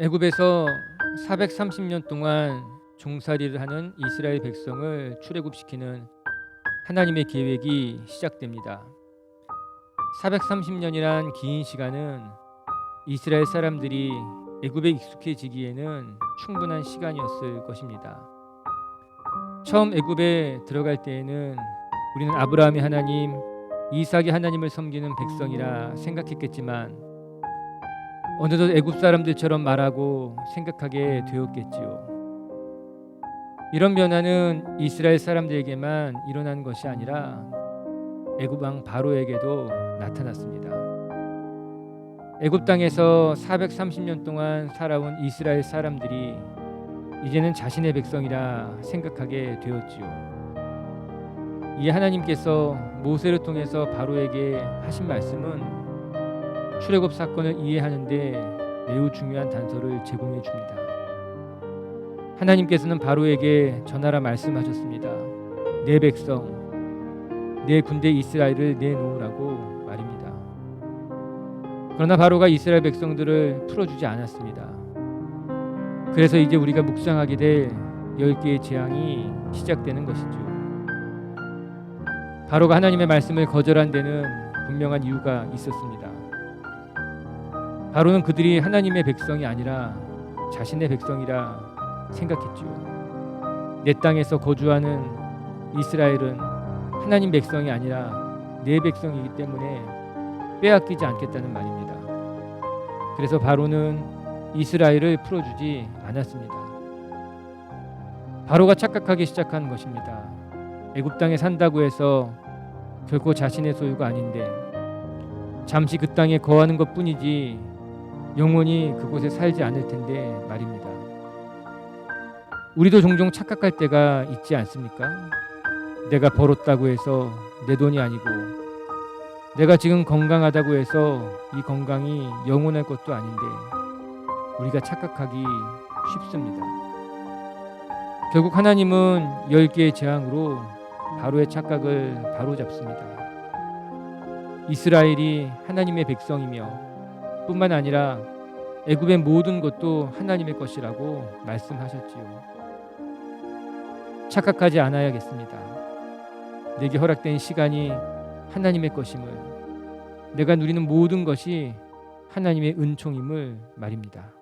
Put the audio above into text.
애굽에서 430년 동안 종살이를 하는 이스라엘 백성을 출애굽시키는 하나님의 계획이 시작됩니다. 430년이란 긴 시간은 이스라엘 사람들이 애굽에 익숙해지기에는 충분한 시간이었을 것입니다. 처음 애굽에 들어갈 때에는 우리는 아브라함의 하나님, 이삭의 하나님을 섬기는 백성이라 생각했겠지만 어느덧 애굽 사람들처럼 말하고 생각하게 되었겠지요. 이런 변화는 이스라엘 사람들에게만 일어난 것이 아니라 애굽 왕 바로에게도 나타났습니다. 애굽 땅에서 430년 동안 살아온 이스라엘 사람들이 이제는 자신의 백성이라 생각하게 되었지요. 이에 하나님께서 모세를 통해서 바로에게 하신 말씀은 출애굽 사건을 이해하는데 매우 중요한 단서를 제공해 줍니다. 하나님께서는 바로에게 전하라 말씀하셨습니다. 내 백성, 내 군대 이스라엘을 내놓으라고 말입니다. 그러나 바로가 이스라엘 백성들을 풀어주지 않았습니다. 그래서 이제 우리가 묵상하게 될 열 개의 재앙이 시작되는 것이죠. 바로가 하나님의 말씀을 거절한 데는 분명한 이유가 있었습니다. 바로는 그들이 하나님의 백성이 아니라 자신의 백성이라 생각했지요. 내 땅에서 거주하는 이스라엘은 하나님 백성이 아니라 내 백성이기 때문에 빼앗기지 않겠다는 말입니다. 그래서 바로는 이스라엘을 풀어주지 않았습니다. 바로가 착각하기 시작한 것입니다. 애굽 땅에 산다고 해서 결코 자신의 소유가 아닌데 잠시 그 땅에 거하는 것뿐이지 영원히 그곳에 살지 않을 텐데 말입니다. 우리도 종종 착각할 때가 있지 않습니까? 내가 벌었다고 해서 내 돈이 아니고 내가 지금 건강하다고 해서 이 건강이 영원할 것도 아닌데 우리가 착각하기 쉽습니다. 결국 하나님은 열 개의 재앙으로 바로의 착각을 바로잡습니다. 이스라엘이 하나님의 백성이며 뿐만 아니라 애굽의 모든 것도 하나님의 것이라고 말씀하셨지요. 착각하지 않아야겠습니다. 내게 허락된 시간이 하나님의 것임을 내가 누리는 모든 것이 하나님의 은총임을 말입니다.